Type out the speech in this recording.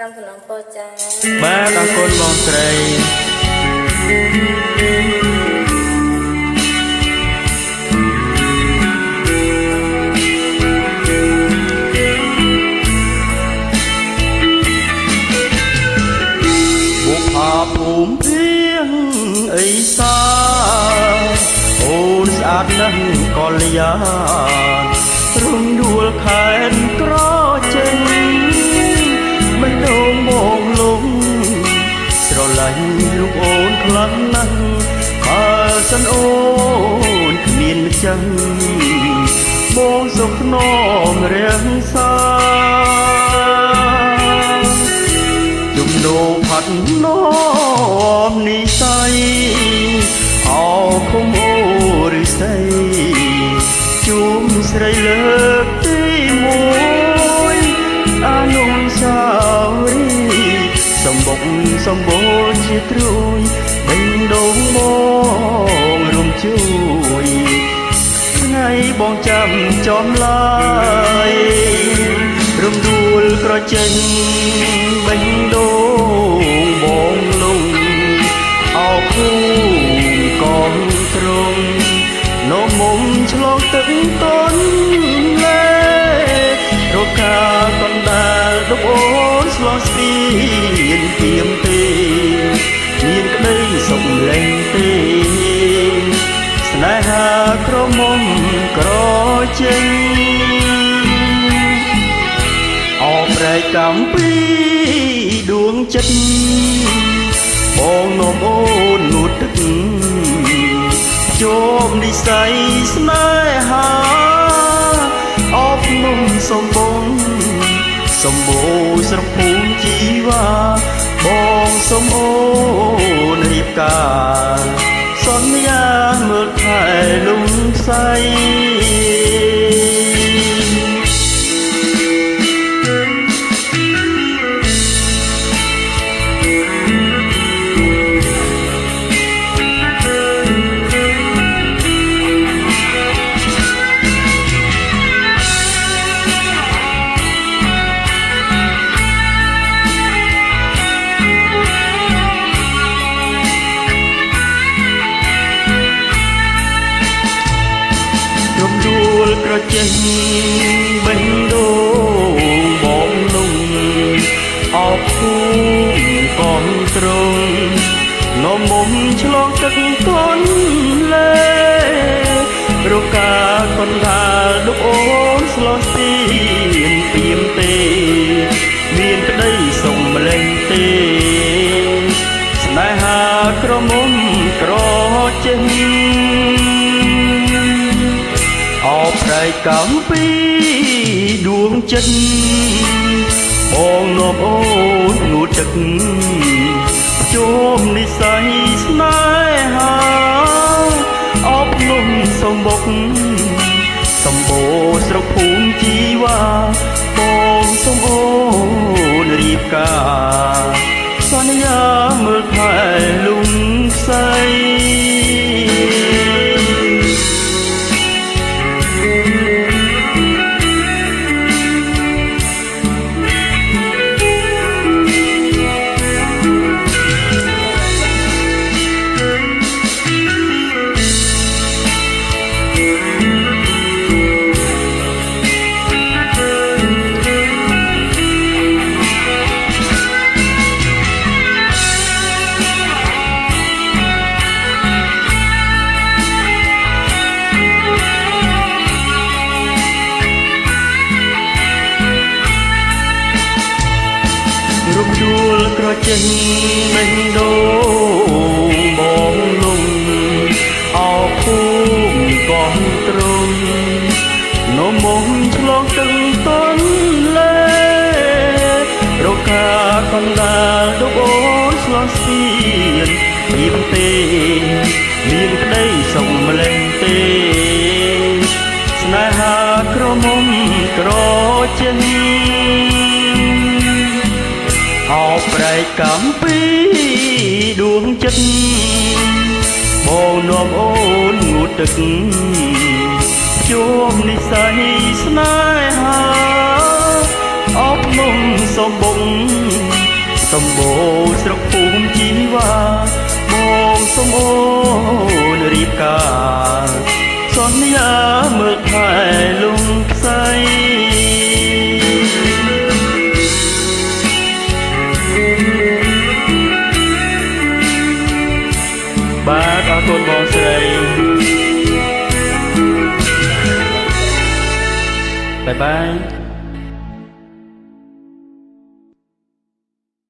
តាមសំណងពរចាបាទអរគុណបងស្រីបុផាភូមិភៀងអីសាអូនស្អាតណាស់កល្យារំដួលខែនក្រ ចាស់បងសុខខ្នងរាំងសាជំនោផាត់នំនិស័យអោខុំអូរិស័យជុំស្រីលើកទីមួយអនុសាវរីយ៍សំបុកសំបូរជាត្រួយបេញដូងបងរួមជួយថ្ងៃ បងចាំចំឡាយរំដួលក្រចេញបេញដូងបងលងអោគូកងត្រង់នោមមុំឆ្លងទឹកតនលេរកាកណ្ដាលដប់អូនស្លងស្ពានទៀមទេ ប្រែកកំពីដួងចិត្តបងនាំអូនងូតទឹកជួបនិស័យស្នេហាអបនំសំបងសំបូរស្រពូនជីវ៉ាបងសំអូនរៀបការសន្យាមើលថែលំសៃ លក្រចេះបេះដូងបងលងអបគូកងត្រង់នំមុំឆ្លងទឹកទន់លេរកាកណ្ដាលដប់អូនស្លោះស្ទៀនពីមទេ មានក្តីសុំម្លេះទេស្នេហាក្រមុំក្រចេះអោ ប្រែកកំពីដួងចិត្តបងនាំអូនងូតទឹកជួមនិស័យស្នេហាអបនំសំបុកសំបូរស្រុកភូ លក្រចេញមិនដូងបងលងអោភូមិកងត្រង់នំមុំឆ្លងទឹកតនលេរកាកណ្ដាលដប់អូនស្លងស្ទៀនមានទេមានក្តីសុខម្លេះទេស្នេហាក្រមុំក្រ ប្រែកកំពីដួងចិត្តបងនាំអូនងូតទឹកជួបនិស័យស្នេហាអបនំសំបុកសម្បូរស្រុកភូមិជីវ៉ាមកសំអូនរៀបការសន្យាមើលថែលំផ្拜